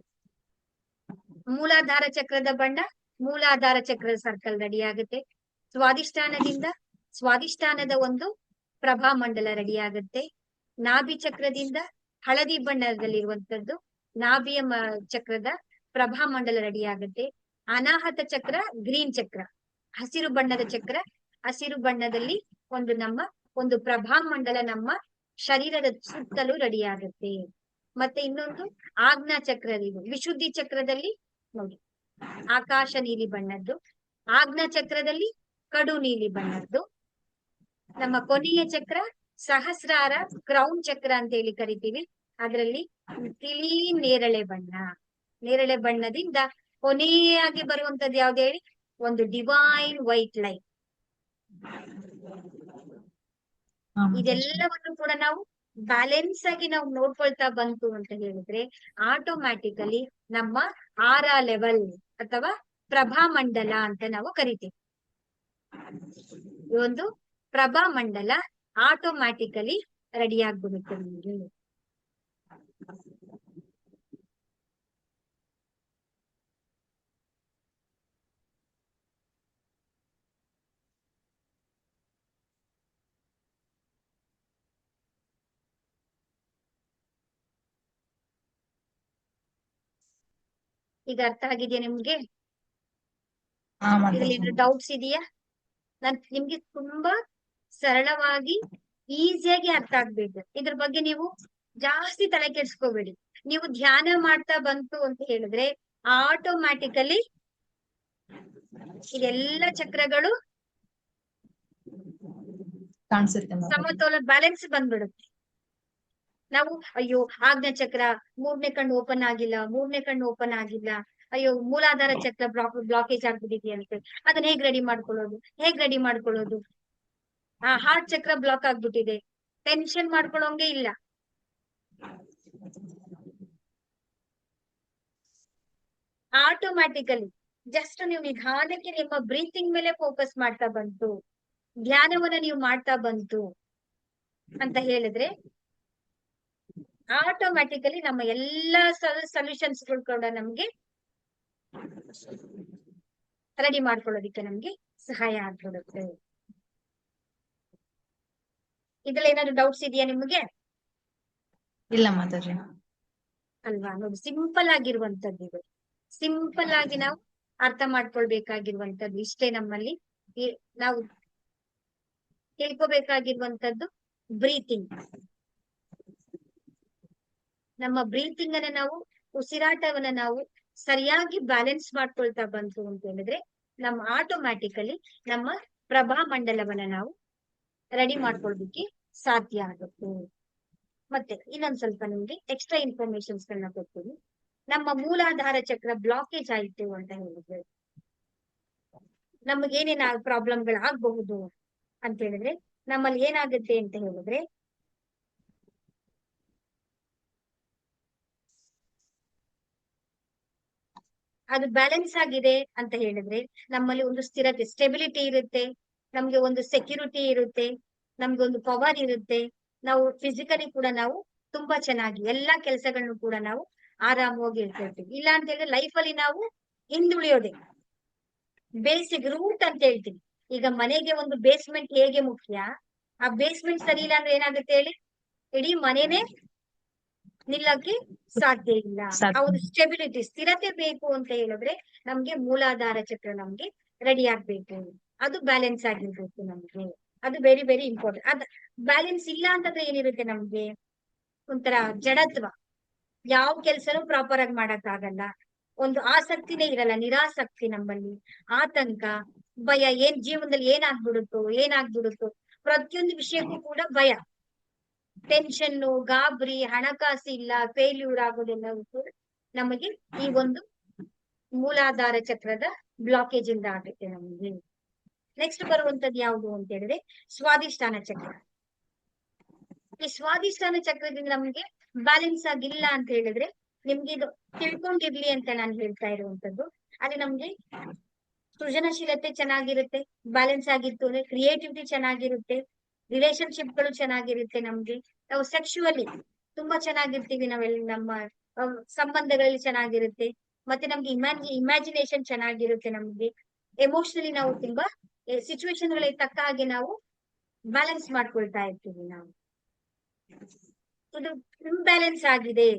[SPEAKER 1] ಮೂಲಾಧಾರ ಚಕ್ರದ ಬಣ್ಣ ಮೂಲಾಧಾರ ಚಕ್ರದ ಸರ್ಕಲ್ ರೆಡಿ ಆಗುತ್ತೆ. ಸ್ವಾದಿಷ್ಠಾನದಿಂದ ಸ್ವಾದಿಷ್ಠಾನದ ಒಂದು ಪ್ರಭಾ ಮಂಡಲ ರೆಡಿ ಆಗುತ್ತೆ. ನಾಭಿ ಚಕ್ರದಿಂದ ಹಳದಿ ಬಣ್ಣದಲ್ಲಿರುವಂತದ್ದು ನಾಭಿಯ ಚಕ್ರದ ಪ್ರಭಾ ಮಂಡಲ ರೆಡಿ ಆಗುತ್ತೆ. ಅನಾಹತ ಚಕ್ರ ಗ್ರೀನ್ ಚಕ್ರ. ಹಸಿರು ಬಣ್ಣದ ಚಕ್ರ, ಹಸಿರು ಬಣ್ಣದಲ್ಲಿ ಒಂದು ನಮ್ಮ ಒಂದು ಪ್ರಭಾ ಮಂಡಲ ನಮ್ಮ ಶರೀರದ ಸುತ್ತಲೂ ರೆಡಿ ಆಗುತ್ತೆ. ಮತ್ತೆ ಇನ್ನೊಂದು ಆಜ್ಞಾ ಚಕ್ರ ಇದು ವಿಶುದ್ಧಿ ಚಕ್ರದಲ್ಲಿ ನೋಡಿ. ಆಕಾಶ ನೀಲಿ ಬಣ್ಣದ್ದು ಆಗ್ನ ಚಕ್ರದಲ್ಲಿ ಕಡು ನೀಲಿ ಬಣ್ಣದ್ದು. ನಮ್ಮ ಕೊನೆಯ ಚಕ್ರ ಸಹಸ್ರಾರ ಕ್ರೌನ್ ಚಕ್ರ ಅಂತ ಹೇಳಿ ಕರಿತೀವಿ. ಅದರಲ್ಲಿ ತಿಳಿ ನೇರಳೆ ಬಣ್ಣ. ನೇರಳೆ ಬಣ್ಣದಿಂದ ಕೊನೆಯಾಗಿ ಬರುವಂತದ್ದು ಯಾವ್ದು ಹೇಳಿ? ಒಂದು ಡಿವೈನ್ ವೈಟ್ ಲೈಟ್ ಇದೆಲ್ಲವನ್ನು ಕೂಡ ನಾವು ಬ್ಯಾಲೆನ್ಸ್ ಆಗಿ ನಾವು ನೋಡ್ಕೊಳ್ತಾ ಬಂತು ಅಂತ ಹೇಳಿದ್ರೆ ಆಟೋಮ್ಯಾಟಿಕಲಿ ನಮ್ಮ ಆರ ಲೆವೆಲ್ ಅಥವಾ ಪ್ರಭಾ ಮಂಡಲ ಅಂತ ನಾವು ಕರಿತೀವಿ. ಒಂದು ಪ್ರಭಾ ಮಂಡಲ ಆಟೋಮ್ಯಾಟಿಕಲಿ ರೆಡಿ ಆಗ್ಬಿಡುತ್ತೆ ನಿಮ್ಗೆ. ಈಗ ಅರ್ಥ ಆಗಿದೆಯಾ ನಿಮ್ಗೆ? ಇದ್ರಲ್ಲಿ ಡೌಟ್ಸ್ ಇದೆಯಾ? ನಾನ್ ನಿಮ್ಗೆ ತುಂಬಾ ಸರಳವಾಗಿ ಈಸಿಯಾಗಿ ಅರ್ಥ ಆಗ್ಬೇಕು ಇದ್ರ ಬಗ್ಗೆ ನೀವು ಜಾಸ್ತಿ ತಲೆ ಕೆಡ್ಸ್ಕೋಬೇಡಿ. ನೀವು ಧ್ಯಾನ ಮಾಡ್ತಾ ಬಂತು ಅಂತ ಹೇಳಿದ್ರೆ ಆಟೋಮ್ಯಾಟಿಕಲಿ ಇದೆಲ್ಲ ಚಕ್ರಗಳು
[SPEAKER 2] ಕಾಣಿಸುತ್ತೆ ಮಾತಾಜಿ
[SPEAKER 1] ಸಮತೋಲ ಬ್ಯಾಲೆನ್ಸ್ ಬಂದ್ಬಿಡುತ್ತೆ. ನಾವು, ಅಯ್ಯೋ, ಆಜ್ಞಾ ಚಕ್ರ ಮೂರನೇ ಕಣ್ಣು ಓಪನ್ ಆಗಿಲ್ಲ, ಮೂರನೇ ಕಣ್ಣು ಓಪನ್ ಆಗಿಲ್ಲ, ಅಯ್ಯೋ, ಮೂಲಾಧಾರ ಚಕ್ರ ಬ್ಲಾಕ್ ಬ್ಲಾಕೇಜ್ ಆಗ್ಬಿಟ್ಟಿದೆಯಂತೆ. ಅದನ್ನ ಹೇಗ್ ರೆಡಿ ಮಾಡ್ಕೊಳ್ಳೋದು? ಹೇಗ್ ರೆಡಿ ಮಾಡ್ಕೊಳ್ಳೋದು? ಆ ಹಾರ್ಟ್ ಚಕ್ರ ಬ್ಲಾಕ್ ಆಗ್ಬಿಟ್ಟಿದೆ. ಟೆನ್ಷನ್ ಮಾಡ್ಕೊಳ್ಳೋಂಗೆ ಇಲ್ಲ. ಆಟೋಮ್ಯಾಟಿಕಲಿ ಜಸ್ಟ್ ನೀವು ನಿಧಾನಕ್ಕೆ ನಿಮ್ಮ ಬ್ರೀತಿಂಗ್ ಮೇಲೆ ಫೋಕಸ್ ಮಾಡ್ತಾ ಬಂತು. ಧ್ಯಾನವನ್ನ ನೀವು ಮಾಡ್ತಾ ಬಂತು ಅಂತ ಹೇಳಿದ್ರೆ ಆಟೋಮ್ಯಾಟಿಕಲಿ ನಮ್ಮ ಎಲ್ಲಾ ಸೊಲ್ಯೂಷನ್ಸ್ ಕೂಡ ನಮ್ಗೆ ರೆಡಿ ಮಾಡ್ಕೊಳ್ಳೋದಿಕ್ಕೆ ನಮ್ಗೆ ಸಹಾಯ ಆಗ್ಬಿಡುತ್ತೆ. ಇದ್ರಲ್ಲಿ ಏನಾದ್ರು ಡೌಟ್ಸ್ ಇದೆಯಾ ನಿಮ್ಗೆ?
[SPEAKER 2] ಇಲ್ಲ ಮಾತಾಡ್ರಿ.
[SPEAKER 1] ಅಲ್ವಾ? ನೋಡಿ ಸಿಂಪಲ್ ಆಗಿರುವಂತದ್ದು ಇದು. ಸಿಂಪಲ್ ಆಗಿ ನಾವು ಅರ್ಥ ಮಾಡ್ಕೊಳ್ಬೇಕಾಗಿರುವಂತದ್ದು ಇಷ್ಟೇ ನಮ್ಮಲ್ಲಿ ನಾವು ತಿಳ್ಕೊಬೇಕಾಗಿರುವಂತದ್ದು ಬ್ರೀತಿಂಗ್ ನಮ್ಮ ಬ್ರೀತಿಂಗ್ ಅನ್ನ ನಾವು ಉಸಿರಾಟವನ್ನ ನಾವು ಸರಿಯಾಗಿ ಬ್ಯಾಲೆನ್ಸ್ ಮಾಡ್ಕೊಳ್ತಾ ಬಂತು ಅಂತ ಹೇಳಿದ್ರೆ ನಮ್ಮ ಆಟೋಮ್ಯಾಟಿಕಲಿ ನಮ್ಮ ಪ್ರಭಾ ಮಂಡಲವನ್ನ ನಾವು ರೆಡಿ ಮಾಡ್ಕೊಳ್ಲಿಕ್ಕೆ ಸಾಧ್ಯ ಆಗುತ್ತೆ. ಮತ್ತೆ ಇನ್ನೊಂದ್ ಸ್ವಲ್ಪ ನಿಮ್ಗೆ ಎಕ್ಸ್ಟ್ರಾ ಇನ್ಫಾರ್ಮೇಶನ್ಸ್ ಗಳನ್ನ ಕೊಡ್ತೀನಿ. ನಮ್ಮ ಮೂಲಾಧಾರ ಚಕ್ರ ಬ್ಲಾಕೇಜ್ ಆಯ್ತು ಅಂತ ಹೇಳಿದ್ರೆ ನಮಗೇನೇನ ಪ್ರಾಬ್ಲಮ್ಗಳಾಗಬಹುದು ಪ್ರಾಬ್ಲಮ್ಗಳು ಆಗ್ಬಹುದು ಅಂತ ಹೇಳಿದ್ರೆ ನಮ್ಮಲ್ಲಿ ಏನಾಗುತ್ತೆ ಅಂತ ಹೇಳಿದ್ರೆ ಅದು ಬ್ಯಾಲೆನ್ಸ್ ಆಗಿದೆ ಅಂತ ಹೇಳಿದ್ರೆ ನಮ್ಮಲ್ಲಿ ಒಂದು ಸ್ಥಿರತೆ ಸ್ಟೆಬಿಲಿಟಿ ಇರುತ್ತೆ, ನಮ್ಗೆ ಒಂದು ಸೆಕ್ಯೂರಿಟಿ ಇರುತ್ತೆ, ನಮ್ಗೆ ಒಂದು ಪವರ್ ಇರುತ್ತೆ. ನಾವು ಫಿಸಿಕಲಿ ಕೂಡ ನಾವು ತುಂಬಾ ಚೆನ್ನಾಗಿ, ಎಲ್ಲಾ ಕೆಲಸಗಳನ್ನು ಕೂಡ ನಾವು ಆರಾಮವಾಗಿ ಇರ್ತಿರ್ತೀವಿ ಇಲ್ಲ ಅಂತ ಹೇಳಿದ್ರೆ ಲೈಫ್ ಅಲ್ಲಿ ನಾವು ಹಿಂದುಳಿಯೋದೆ. ಬೇಸಿಕ್ ರೂಟ್ ಅಂತ ಹೇಳ್ತೀವಿ. ಈಗ ಮನೆಗೆ ಒಂದು ಬೇಸ್ಮೆಂಟ್ ಹೇಗೆ ಮುಖ್ಯ? ಆ ಬೇಸ್ಮೆಂಟ್ ಸರಿ ಇಲ್ಲ ಅಂದ್ರೆ ಏನಾಗುತ್ತೆ ಹೇಳಿ? ಇಡೀ ಮನೆನೇ ನಿಲ್ಲಕ್ಕೆ ಸಾಧ್ಯ ಇಲ್ಲ.
[SPEAKER 2] ಸಾಧ್ಯ.
[SPEAKER 1] ಸ್ಟೆಬಿಲಿಟಿ ಸ್ಥಿರತೆ ಬೇಕು ಅಂತ ಹೇಳಿದ್ರೆ ನಮ್ಗೆ ಮೂಲಾಧಾರ ಚಕ್ರ ನಮ್ಗೆ ರೆಡಿ ಆಗ್ಬೇಕು. ಅದು ಬ್ಯಾಲೆನ್ಸ್ ಆಗಿರ್ಬೇಕು ನಮ್ಗೆ. ಅದು ವೆರಿ ವೆರಿ ಇಂಪಾರ್ಟೆಂಟ್ ಅದ್ ಬ್ಯಾಲೆನ್ಸ್ ಇಲ್ಲ ಅಂತಂದ್ರೆ ಏನಿರುತ್ತೆ ನಮ್ಗೆ? ಒಂಥರ ಜಡತ್ವ. ಯಾವ ಕೆಲ್ಸನೂ ಪ್ರಾಪರ್ ಆಗಿ ಮಾಡಕ್ ಆಗಲ್ಲ ಒಂದು ಆಸಕ್ತಿನೇ ಇರಲ್ಲ ನಿರಾಸಕ್ತಿ ನಮ್ಮಲ್ಲಿ. ಆತಂಕ ಭಯ ಏನ್ ಜೀವನದಲ್ಲಿ ಏನಾಗ್ಬಿಡುತ್ತೋ ಏನಾಗ್ಬಿಡುತ್ತೋ. ಪ್ರತಿಯೊಂದು ವಿಷಯಕ್ಕೂ ಕೂಡ ಭಯ. ಟೆನ್ಷನ್ ಗಾಬರಿ, ಹಣಕಾಸು ಇಲ್ಲ ಫೇಲ್ಯೂರ್ ಆಗೋದೆಲ್ಲವೂ ಕೂಡ ನಮಗೆ ಈ ಒಂದು ಮೂಲಾಧಾರ ಚಕ್ರದ ಬ್ಲಾಕೇಜ್ ಇಂದ ಆಗುತ್ತೆ ನಮಗೆ. ನೆಕ್ಸ್ಟ್ ಬರುವಂತದ್ದು ಯಾವುದು ಅಂತ ಹೇಳಿದ್ರೆ ಸ್ವಾದಿಷ್ಠಾನ ಚಕ್ರ. ಈ ಸ್ವಾಧಿಷ್ಠಾನ ಚಕ್ರದಿಂದ ನಮ್ಗೆ ಬ್ಯಾಲೆನ್ಸ್ ಆಗಿಲ್ಲ ಅಂತ ಹೇಳಿದ್ರೆ ನಿಮ್ಗೆ ಇದು ತಿಳ್ಕೊಂಡಿರ್ಲಿ ಅಂತ ನಾನು ಹೇಳ್ತಾ ಇರುವಂತದ್ದು ಅಲ್ಲಿ ನಮ್ಗೆ ಸೃಜನಶೀಲತೆ ಚೆನ್ನಾಗಿರುತ್ತೆ ಬ್ಯಾಲೆನ್ಸ್ ಆಗಿತ್ತು ಅಂದ್ರೆ ಕ್ರಿಯೇಟಿವಿಟಿ ಚೆನ್ನಾಗಿರುತ್ತೆ ರಿಲೇಶನ್ಶಿಪ್ಗಳು ಚೆನ್ನಾಗಿರುತ್ತೆ ನಮ್ಗೆ. ನಾವು ಸೆಕ್ಷುವಲಿ ತುಂಬಾ ಚೆನ್ನಾಗಿರ್ತೀವಿ ನಾವೆಲ್ಲ ನಮ್ಮ ಸಂಬಂಧಗಳಲ್ಲಿ ಚೆನ್ನಾಗಿರುತ್ತೆ. ಮತ್ತೆ ನಮ್ಗೆ ಇಮ್ಯಾಜಿ ಇಮ್ಯಾಜಿನೇಷನ್ ಚೆನ್ನಾಗಿರುತ್ತೆ ನಮ್ಗೆ. ಎಮೋಷನಲಿ ನಾವು ತುಂಬಾ ಸಿಚುವೇಶನ್ ಗಳಿಗೆ ತಕ್ಕ ಹಾಗೆ ನಾವು ಬ್ಯಾಲೆನ್ಸ್ ಮಾಡ್ಕೊಳ್ತಾ ಇರ್ತೀವಿ ನಾವು. ಇದು ಇಂಬ್ಯಾಲೆನ್ಸ್ ಆಗಿದೆ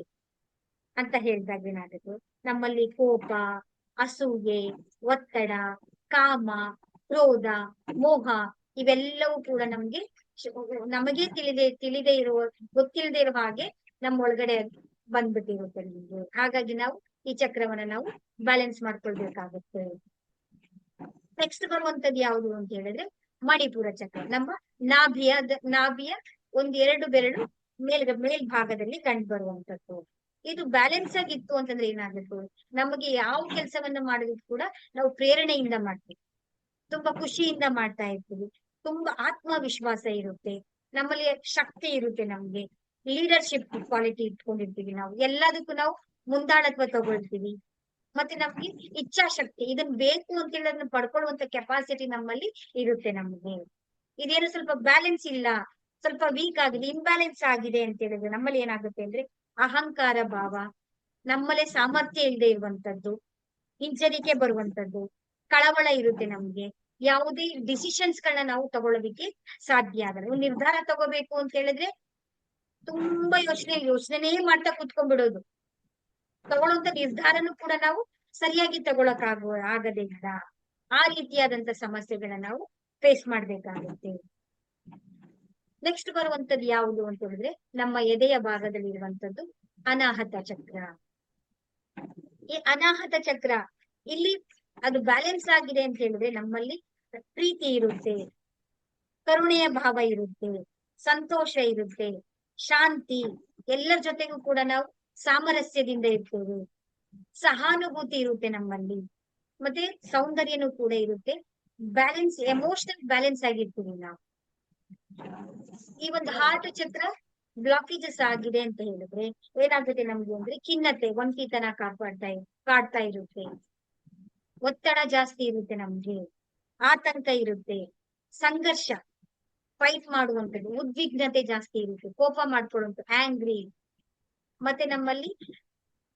[SPEAKER 1] ಅಂತ ಹೇಳಿದಾಗ ಏನಾಗುತ್ತೆ ನಮ್ಮಲ್ಲಿ ಕೋಪ, ಅಸೂಯೆ, ಒತ್ತಡ, ಕಾಮ, ಕ್ರೋಧ, ಮೋಹ ಇವೆಲ್ಲವೂ ಕೂಡ ನಮ್ಗೆ ನಮಗೆ ತಿಳಿದೆ, ತಿಳಿದೇ ಇರುವ ಗೊತ್ತಿಲ್ಲದೆ ಇರುವ ಹಾಗೆ ನಮ್ಮ ಒಳಗಡೆ ಬಂದ್ಬಿಟ್ಟಿರುತ್ತೆ ಹಾಗಾಗಿ ನಾವು ಈ ಚಕ್ರವನ್ನ ನಾವು ಬ್ಯಾಲೆನ್ಸ್ ಮಾಡ್ಕೊಳ್ಬೇಕಾಗುತ್ತೆ. ನೆಕ್ಸ್ಟ್ ಬರುವಂತದ್ದು ಯಾವುದು ಅಂತ ಹೇಳಿದ್ರೆ ಮಣಿಪುರ ಚಕ್ರ. ನಮ್ಮ ನಾಭಿಯ ನಾಭಿಯ ಒಂದ್ ಎರಡು ಬೆರಳು ಮೇಲ್, ಮೇಲ್ಭಾಗದಲ್ಲಿ ಕಂಡು ಬರುವಂತದ್ದು ಇದು ಬ್ಯಾಲೆನ್ಸ್ ಆಗಿತ್ತು ಅಂತಂದ್ರೆ ಏನಾಗುತ್ತೆ? ನಮಗೆ ಯಾವ ಕೆಲಸವನ್ನ ಮಾಡೋದಕ್ಕೂ ಕೂಡ ನಾವು ಪ್ರೇರಣೆಯಿಂದ ಮಾಡ್ತೀವಿ. ತುಂಬಾ ಖುಷಿಯಿಂದ ಮಾಡ್ತಾ ಇರ್ತೀವಿ. ತುಂಬಾ ಆತ್ಮವಿಶ್ವಾಸ ಇರುತ್ತೆ. ನಮ್ಮಲ್ಲಿ ಶಕ್ತಿ ಇರುತ್ತೆ ನಮ್ಗೆ. ಲೀಡರ್ಶಿಪ್ ಕ್ವಾಲಿಟಿ ಇಟ್ಕೊಂಡಿರ್ತೀವಿ ನಾವು. ಎಲ್ಲದಕ್ಕೂ ನಾವು ಮುಂದಾಳತ್ವ ತಗೊಳ್ತೀವಿ. ಮತ್ತೆ ನಮ್ಗೆ ಇಚ್ಛಾಶಕ್ತಿ, ಇದನ್ ಬೇಕು ಅಂತ ಹೇಳಿ ಅದನ್ನ ಪಡ್ಕೊಳ್ಳುವಂತ ಕೆಪಾಸಿಟಿ ನಮ್ಮಲ್ಲಿ ಇರುತ್ತೆ ನಮ್ಗೆ. ಇದೇನು ಸ್ವಲ್ಪ ಬ್ಯಾಲೆನ್ಸ್ ಇಲ್ಲ, ಸ್ವಲ್ಪ ವೀಕ್ ಆಗಿದೆ ಇಂಬ್ಯಾಲೆನ್ಸ್ ಆಗಿದೆ ಅಂತ ಹೇಳಿದ್ರೆ ನಮ್ಮಲ್ಲಿ ಏನಾಗುತ್ತೆ ಅಂದ್ರೆ ಅಹಂಕಾರ ಭಾವ, ನಮ್ಮಲ್ಲಿ ಸಾಮರ್ಥ್ಯ ಇಲ್ಲದೆ ಇರುವಂತದ್ದು, ಹಿಂಜರಿಕೆ ಬರುವಂತದ್ದು, ಕಳವಳ ಇರುತ್ತೆ ನಮ್ಗೆ. ಯಾವುದೇ ಡಿಸಿಷನ್ಸ್ ಗಳನ್ನ ನಾವು ತಗೊಳ್ಳೋದಿಕ್ಕೆ ಸಾಧ್ಯ ಆಗಲ್ಲ. ಒಂದು ನಿರ್ಧಾರ ತಗೋಬೇಕು ಅಂತ ಹೇಳಿದ್ರೆ ತುಂಬಾ ಯೋಚನೆ, ಯೋಚನೆನೇ ಮಾಡ್ತಾ ಕುತ್ಕೊಂಡ್ಬಿಡೋದು. ತಗೊಳ್ಳುವಂತ ನಿರ್ಧಾರನೂ ಕೂಡ ನಾವು ಸರಿಯಾಗಿ ತಗೊಳಕ್ ಆಗೋ, ಆಗದೇ ಇಲ್ಲ. ಆ ರೀತಿಯಾದಂತ ಸಮಸ್ಯೆಗಳನ್ನ ನಾವು ಫೇಸ್ ಮಾಡ್ಬೇಕಾಗುತ್ತೆ. ನೆಕ್ಸ್ಟ್ ಬರುವಂತದ್ದು ಯಾವುದು ಅಂತ ಹೇಳಿದ್ರೆ ನಮ್ಮ ಎದೆಯ ಭಾಗದಲ್ಲಿ ಇರುವಂತದ್ದು ಅನಾಹತ ಚಕ್ರ. ಈ ಅನಾಹತ ಚಕ್ರ, ಇಲ್ಲಿ ಅದು ಬ್ಯಾಲೆನ್ಸ್ ಆಗಿದೆ ಅಂತ ಹೇಳಿದ್ರೆ ನಮ್ಮಲ್ಲಿ ಪ್ರೀತಿ ಇರುತ್ತೆ, ಕರುಣೆಯ ಭಾವ ಇರುತ್ತೆ, ಸಂತೋಷ ಇರುತ್ತೆ, ಶಾಂತಿ, ಎಲ್ಲರ ಜೊತೆಗೂ ಕೂಡ ನಾವು ಸಾಮರಸ್ಯದಿಂದ ಇರ್ತೇವೆ ಸಹಾನುಭೂತಿ ಇರುತ್ತೆ ನಮ್ಮಲ್ಲಿ, ಮತ್ತೆ ಸೌಂದರ್ಯನೂ ಕೂಡ ಇರುತ್ತೆ. ಬ್ಯಾಲೆನ್ಸ್ ಎಮೋಷನಲ್ ಬ್ಯಾಲೆನ್ಸ್ ಆಗಿರ್ತೀವಿ ನಾವು. ಈ ಒಂದು ಹಾರ್ಟ್ ಚಕ್ರ ಬ್ಲಾಕೇಜಸ್ ಆಗಿದೆ ಅಂತ ಹೇಳಿದ್ರೆ ಏನಾಗುತ್ತೆ ನಮ್ಗೆ ಅಂದ್ರೆ ಖಿನ್ನತೆ, ಒಂಟಿತನ ಕಾಪಾಡ್ತಾ, ಕಾಡ್ತಾ ಇರುತ್ತೆ. ಒತ್ತಡ ಜಾಸ್ತಿ ಇರುತ್ತೆ ನಮ್ಗೆ. ಆತಂಕ ಇರುತ್ತೆ, ಸಂಘರ್ಷ ಫೈಟ್ ಮಾಡುವಂಥದ್ದು, ಉದ್ವಿಗ್ನತೆ ಜಾಸ್ತಿ ಇರುತ್ತೆ, ಕೋಪ ಮಾಡ್ಕೊಳ್ಳುವಂಥ ಆಂಗ್ರಿ ಮತ್ತೆ ನಮ್ಮಲ್ಲಿ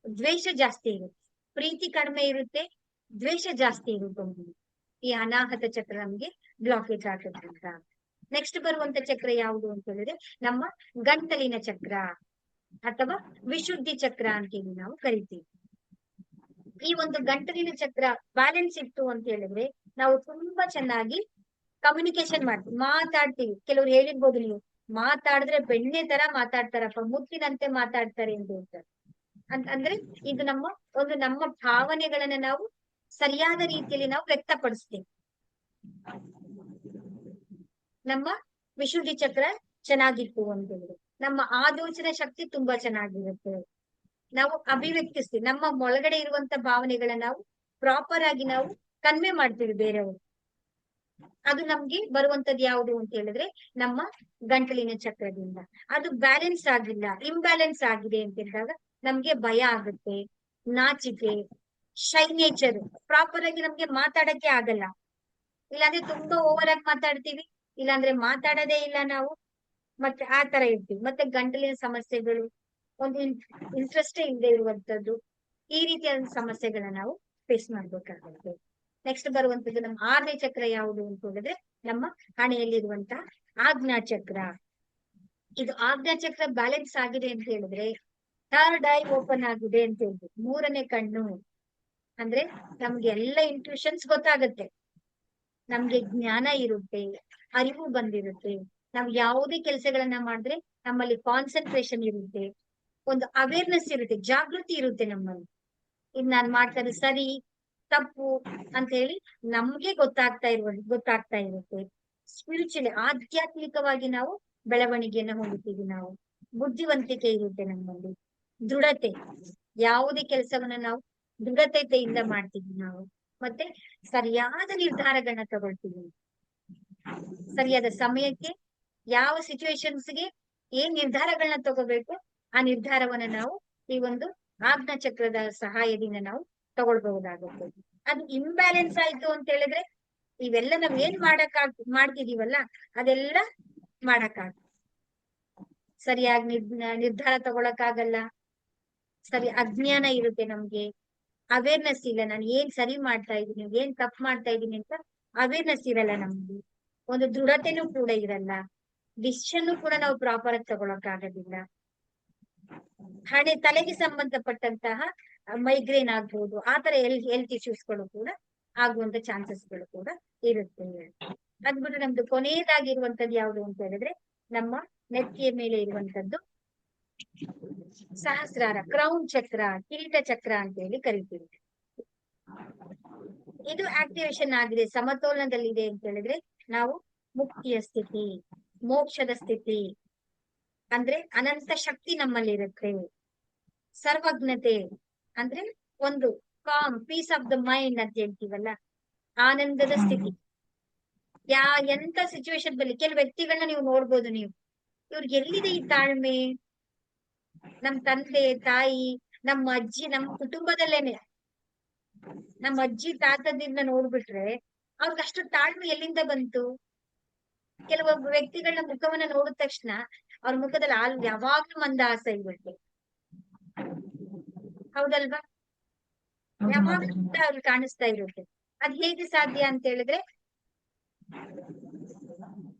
[SPEAKER 1] ದ್ವೇಷ ಜಾಸ್ತಿ ಇರುತ್ತೆ. ಪ್ರೀತಿ ಕಡಿಮೆ ಇರುತ್ತೆ, ದ್ವೇಷ ಜಾಸ್ತಿ ಇರುತ್ತೆ ಈ ಅನಾಹತ ಚಕ್ರ ನಮ್ಗೆ ಬ್ಲಾಕೇಜ್ ಆಗುತ್ತೆ ನೆಕ್ಸ್ಟ್ ಬರುವಂತ ಚಕ್ರ ಯಾವುದು ಅಂತ ಹೇಳಿದ್ರೆ, ನಮ್ಮ ಗಂಟಲಿನ ಚಕ್ರ ಅಥವಾ ವಿಶುದ್ಧಿ ಚಕ್ರ ಅಂತೇಳಿ ನಾವು ಕರಿತೀವಿ. ಈ ಒಂದು ಗಂಟಲಿನ ಚಕ್ರ ಬ್ಯಾಲೆನ್ಸ್ ಇತ್ತು ಅಂತ ಹೇಳಿದ್ರೆ ನಾವು ತುಂಬಾ ಚೆನ್ನಾಗಿ ಕಮ್ಯುನಿಕೇಶನ್ ಮಾಡ್ತೀವಿ. ಮಾತಾಡ್ತೀವಿ. ಕೆಲವ್ರು ಹೇಳಿರ್ಬೋದು ನೀವು, ಮಾತಾಡಿದ್ರೆ ಬೆಣ್ಣೆ ತರ ಮಾತಾಡ್ತಾರಪ್ಪ, ಮುತ್ತಿನಂತೆ ಮಾತಾಡ್ತಾರೆ ಅಂತ ಹೇಳ್ತಾರೆ. ಅಂದ್ರೆ ಇದು ನಮ್ಮ ಒಂದು ನಮ್ಮ ಭಾವನೆಗಳನ್ನ ನಾವು ಸರಿಯಾದ ರೀತಿಯಲ್ಲಿ ನಾವು ವ್ಯಕ್ತಪಡಿಸ್ತೀವಿ. ನಮ್ಮ ವಿಶುದ್ಧಿ ಚಕ್ರ ಚೆನ್ನಾಗಿತ್ತು ಅಂತ ಹೇಳಿದ್ರೆ. ನಮ್ಮ ಆಲೋಚನೆ ಶಕ್ತಿ ತುಂಬಾ ಚೆನ್ನಾಗಿರುತ್ತೆ. ನಾವು ಅಭಿವ್ಯಕ್ತಿಸ್ತೀವಿ. ನಮ್ಮ ಒಳಗಡೆ ಇರುವಂತ ಭಾವನೆಗಳನ್ನ ನಾವು ಪ್ರಾಪರ್ ಆಗಿ ನಾವು ಕನ್ವೆ ಮಾಡ್ತೀವಿ ಬೇರೆಯವರು. ಅದು ನಮ್ಗೆ ಬರುವಂತದ್ದು ಯಾವುದು ಅಂತ ಹೇಳಿದ್ರೆ ನಮ್ಮ ಗಂಟಲಿನ ಚಕ್ರದಿಂದ. ಅದು ಬ್ಯಾಲೆನ್ಸ್ ಆಗಿಲ್ಲ ಇಂಬ್ಯಾಲೆನ್ಸ್ ಆಗಿದೆ ಅಂತ ಹೇಳಿದಾಗ ನಮ್ಗೆ ಭಯ ಆಗುತ್ತೆ, ನಾಚಿಕೆ ಶೈ ನೇಚರ್ ಪ್ರಾಪರ್ ಆಗಿ ನಮ್ಗೆ ಮಾತಾಡಕ್ಕೆ ಆಗಲ್ಲ. ಇಲ್ಲಾಂದ್ರೆ ತುಂಬಾ ಓವರ್ ಆಗಿ ಮಾತಾಡ್ತೀವಿ, ಇಲ್ಲಾಂದ್ರೆ ಮಾತಾಡೋದೇ ಇಲ್ಲ ನಾವು. ಮತ್ತೆ ಆ ತರ ಇರ್ತೀವಿ. ಮತ್ತೆ ಗಂಟಲಿನ ಸಮಸ್ಯೆಗಳು, ಒಂದು ಇಂಟ್ರೆಸ್ಟೇ ಇಲ್ಲದೆ ಇರುವಂತದ್ದು ಈ ರೀತಿಯಾದ ಸಮಸ್ಯೆಗಳನ್ನ ನಾವು ಫೇಸ್ ಮಾಡ್ಬೇಕಾಗುತ್ತೆ. ನೆಕ್ಸ್ಟ್ ಬರುವಂತದ್ದು ನಮ್ಮ ಆರನೇ ಚಕ್ರ ಯಾವುದು ಅಂತ ಹೇಳಿದ್ರೆ ನಮ್ಮ ಹಣೆಯಲ್ಲಿರುವಂತಹ ಆಜ್ಞಾ ಚಕ್ರ. ಇದು ಆಜ್ಞಾ ಚಕ್ರ ಬ್ಯಾಲೆನ್ಸ್ ಆಗಿದೆ ಅಂತ ಹೇಳಿದ್ರೆ ಥರ್ಡ್ ಐ ಓಪನ್ ಆಗಿದೆ ಅಂತ ಹೇಳಿದ್ರು ಮೂರನೇ ಕಣ್ಣು ಅಂದ್ರೆ ನಮ್ಗೆ ಎಲ್ಲ ಇಂಟ್ಯೂಷನ್ಸ್ ಗೊತ್ತಾಗತ್ತೆ. ನಮ್ಗೆ ಜ್ಞಾನ ಇರುತ್ತೆ, ಅರಿವು ಬಂದಿರುತ್ತೆ. ನಾವು ಯಾವುದೇ ಕೆಲಸಗಳನ್ನ ಮಾಡಿದ್ರೆ ನಮ್ಮಲ್ಲಿ ಕಾನ್ಸಂಟ್ರೇಷನ್ ಇರುತ್ತೆ, ಒಂದು ಅವೇರ್ನೆಸ್ ಇರುತ್ತೆ, ಜಾಗೃತಿ ಇರುತ್ತೆ ನಮ್ಮಲ್ಲಿ. ಇದ್ ನಾನ್ ಮಾಡ್ತಾರೆ ಸರಿ ತಪ್ಪು ಅಂತ ಹೇಳಿ ನಮ್ಗೆ ಗೊತ್ತಾಗ್ತಾ ಇರುವ ಗೊತ್ತಾಗ್ತಾ ಇರುತ್ತೆ. ಸ್ಪಿರಿಚುಲಿ ಆಧ್ಯಾತ್ಮಿಕವಾಗಿ ನಾವು ಬೆಳವಣಿಗೆಯನ್ನ ಹೊಂದುತ್ತೀವಿ ನಾವು. ಬುದ್ಧಿವಂತಿಕೆ ಇರುತ್ತೆ ನಮ್ಮಲ್ಲಿ. ದೃಢತೆ. ಯಾವುದೇ ಕೆಲಸವನ್ನ ನಾವು ದೃಢತೆಯಿಂದ ಮಾಡ್ತೀವಿ ನಾವು. ಮತ್ತೆ ಸರಿಯಾದ ನಿರ್ಧಾರಗಳನ್ನ ತಗೊಳ್ತೀವಿ. ಸರಿಯಾದ ಸಮಯಕ್ಕೆ, ಯಾವ ಸಿಚುವೇಶನ್ಸ್ಗೆ ಏನ್ ನಿರ್ಧಾರಗಳನ್ನ ತಗೋಬೇಕು ಆ ನಿರ್ಧಾರವನ್ನ ನಾವು ಈ ಒಂದು ಆಜ್ಞಾ ಚಕ್ರದ ಸಹಾಯದಿಂದ ನಾವು ತಗೊಳ್ಬಹುದಾಗುತ್ತೆ. ಅದು ಇಂಬ್ಯಾಲೆನ್ಸ್ ಆಯ್ತು ಅಂತ ಹೇಳಿದ್ರೆ ಇವೆಲ್ಲ ನಾವ್ ಏನ್ ಮಾಡಕ್ ಮಾಡ್ತಿದೀವಲ್ಲ, ಅದೆಲ್ಲ ಮಾಡಕ್ಕಾಗ ಸರಿಯಾಗಿ ನಿರ್ ನಿರ್ಧಾರ ತಗೊಳಕ್ಕಾಗಲ್ಲ ಸರಿ, ಅಜ್ಞಾನ ಇರುತ್ತೆ ನಮ್ಗೆ. ಅವೇರ್ನೆಸ್ ಇಲ್ಲ, ನಾನು ಏನ್ ಸರಿ ಮಾಡ್ತಾ ಇದ್ದೀನಿ, ಏನ್ ತಪ್ಪು ಮಾಡ್ತಾ ಇದ್ದೀನಿ ಅಂತ ಅವೇರ್ನೆಸ್ ಇರಲ್ಲ ನಮ್ಗೆ. ಒಂದು ದೃಢತೆನೂ ಕೂಡ ಇರಲ್ಲ. ಡಿಸಿಷನ್ ಕೂಡ ನಾವು ಪ್ರಾಪರ್ ಆಗಿ ತಗೊಳಕ್ ಆಗೋದಿಲ್ಲ. ಹಣೆ, ತಲೆಗೆ ಸಂಬಂಧಪಟ್ಟಂತಹ ಮೈಗ್ರೇನ್ ಆಗ್ಬಹುದು ಆತರ ತರ ಹೆಲ್ತ್ ಹೆಲ್ತ್ ಇಶ್ಯೂಸ್ಗಳು ಕೂಡ ಆಗುವಂತ ಚಾನ್ಸಸ್ಗಳು ಕೂಡ ಇರುತ್ತೆ ಅದ್ಬಿಟ್ಟು ನಮ್ದು ಕೊನೆಯದಾಗಿರುವಂತದ್ದು ಯಾವುದು ಅಂತ ಹೇಳಿದ್ರೆ ನಮ್ಮ ನೆತ್ತಿಯ ಮೇಲೆ ಇರುವಂತದ್ದು ಸಹಸ್ರಾರ ಕ್ರೌನ್ ಚಕ್ರ, ಕಿರೀಟ ಚಕ್ರ ಅಂತ ಹೇಳಿ ಕರಿತೀವಿ. ಇದು ಆಕ್ಟಿವೇಶನ್ ಆಗಿದೆ, ಸಮತೋಲನದಲ್ಲಿದೆ ಅಂತ ಹೇಳಿದ್ರೆ ನಾವು ಮುಕ್ತಿಯ ಸ್ಥಿತಿ, ಮೋಕ್ಷದ ಸ್ಥಿತಿ, ಅಂದ್ರೆ ಅನಂತ ಶಕ್ತಿ ನಮ್ಮಲ್ಲಿ ಇರುತ್ತೆ ಸರ್ವಜ್ಞತೆ ಅಂದ್ರೆ ಒಂದು calm peace of the mind ಅಂತ ಹೇಳ್ತೀವಲ್ಲ ಆನಂದದ ಸ್ಥಿತಿ. ಯಾ ಎಂತ ಸಿಚುವೇಶನ್ ಬಲ್ಲಿ ಕೆಲವು ವ್ಯಕ್ತಿಗಳನ್ನ ನೀವು ನೋಡ್ಬೋದು ನೀವು. ಇವ್ರಿಗೆ ಎಲ್ಲಿದೆ ಈ ತಾಳ್ಮೆ? ನಮ್ ತಂದೆ ತಾಯಿ ನಮ್ಮ ಅಜ್ಜಿ ನಮ್ಮ ಕುಟುಂಬದಲ್ಲೇನೆ. ನಮ್ಮ ಅಜ್ಜಿ ತಾತದಿಂದ ನೋಡ್ಬಿಟ್ರೆ ಅವ್ರಿಗೆ ಅಷ್ಟು ತಾಳ್ಮೆ ಎಲ್ಲಿಂದ ಬಂತು? ಕೆಲವೊಬ್ಬ ವ್ಯಕ್ತಿಗಳನ್ನ ಮುಖವನ್ನ ನೋಡಿದ ತಕ್ಷಣ ಅವ್ರ ಮುಖದಲ್ಲಿ ಆಲ್ ಯಾವಾಗ್ಲೂ ಆಸೆ ಇರುತ್ತೆ. ಹೌದಲ್ವಾ?
[SPEAKER 2] ಹೌದು
[SPEAKER 1] ಯಾವಾಗ್ಲೂ
[SPEAKER 2] ಮಾತಾಜಿ
[SPEAKER 1] ಅವ್ರಿಗೆ ಕಾಣಿಸ್ತಾ ಇರುತ್ತೆ ಅದ್ ಹೇಗೆ ಸಾಧ್ಯ ಅಂತ ಹೇಳಿದ್ರೆ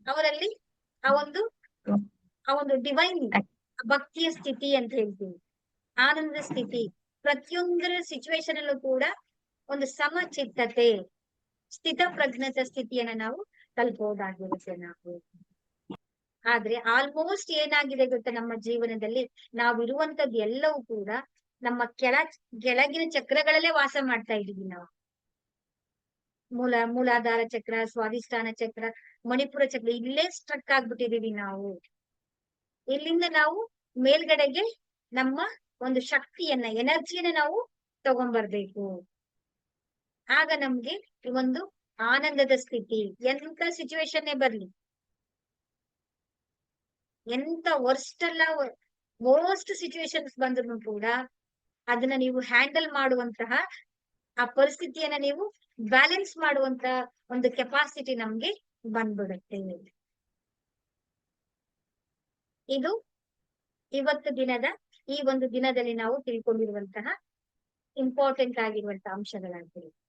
[SPEAKER 1] ಅವರಲ್ಲಿ ಆ ಒಂದು ಆ ಒಂದು ಡಿವೈನ್ ಭಕ್ತಿಯ ಸ್ಥಿತಿ ಅಂತ ಹೇಳ್ತೀವಿ. ಆನಂದ ಸ್ಥಿತಿ. ಪ್ರತಿಯೊಂದರ ಸಿಚುವೇಶನ್ ಅಲ್ಲೂ ಕೂಡ ಒಂದು ಸಮಚಿತ್ತತೆ ಸ್ಥಿತ ಪ್ರಜ್ಞತ ಸ್ಥಿತಿಯನ್ನ ನಾವು ತಲುಪೋದಾಗಿರುತ್ತೆ ನಾವು. ಆದ್ರೆ ಆಲ್ಮೋಸ್ಟ್ ಏನಾಗಿದೆ ಗೊತ್ತಾ ನಮ್ಮ ಜೀವನದಲ್ಲಿ? ನಾವು ಇರುವಂತದ್ದು ಎಲ್ಲವೂ ಕೂಡ ನಮ್ಮ ಕೆಳ, ಕೆಳಗಿನ ಚಕ್ರಗಳಲ್ಲೇ ವಾಸ ಮಾಡ್ತಾ ಇದೀವಿ ನಾವು. ಮೂಲ, ಮೂಲಾಧಾರ ಚಕ್ರ, ಸ್ವಾಧಿಷ್ಠಾನ ಚಕ್ರ, ಮಣಿಪುರ ಚಕ್ರ, ಇಲ್ಲೇ ಸ್ಟ್ರಕ್ ಆಗ್ಬಿಟ್ಟಿದೀವಿ ನಾವು. ಇಲ್ಲಿಂದ ನಾವು ಮೇಲ್ಗಡೆಗೆ ನಮ್ಮ ಒಂದು ಶಕ್ತಿಯನ್ನ, ಎನರ್ಜಿಯನ್ನ ನಾವು ತಗೊಂಡ್ಬರ್ಬೇಕು ಆಗ ನಮ್ಗೆ ಒಂದು ಆನಂದದ ಸ್ಥಿತಿ, ಎಂತ ಸಿಚುವೇಶನ್ ಬರ್ಲಿ. ಎಂತ ವರ್ಸ್ಟ್ ಅಲ್ಲ ಮೋಸ್ಟ್ ಸಿಚುವೇಶನ್ಸ್ ಬಂದ್ರು ಕೂಡ ಅದನ್ನ ನೀವು ಹ್ಯಾಂಡಲ್ ಮಾಡುವಂತಹ ಆ ಪರಿಸ್ಥಿತಿಯನ್ನ ನೀವು ಬ್ಯಾಲೆನ್ಸ್ ಮಾಡುವಂತ ಒಂದು ಕೆಪಾಸಿಟಿ ನಮ್ಗೆ ಬಂದ್ಬಿಡುತ್ತೆ. ಇದು ಇವತ್ತು ದಿನದ, ಈ ಒಂದು ದಿನದಲ್ಲಿ ನಾವು ತಿಳ್ಕೊಂಡಿರುವಂತಹ ಇಂಪಾರ್ಟೆಂಟ್ ಆಗಿರುವಂತಹ ಅಂಶಗಳಾಗಿವೆ.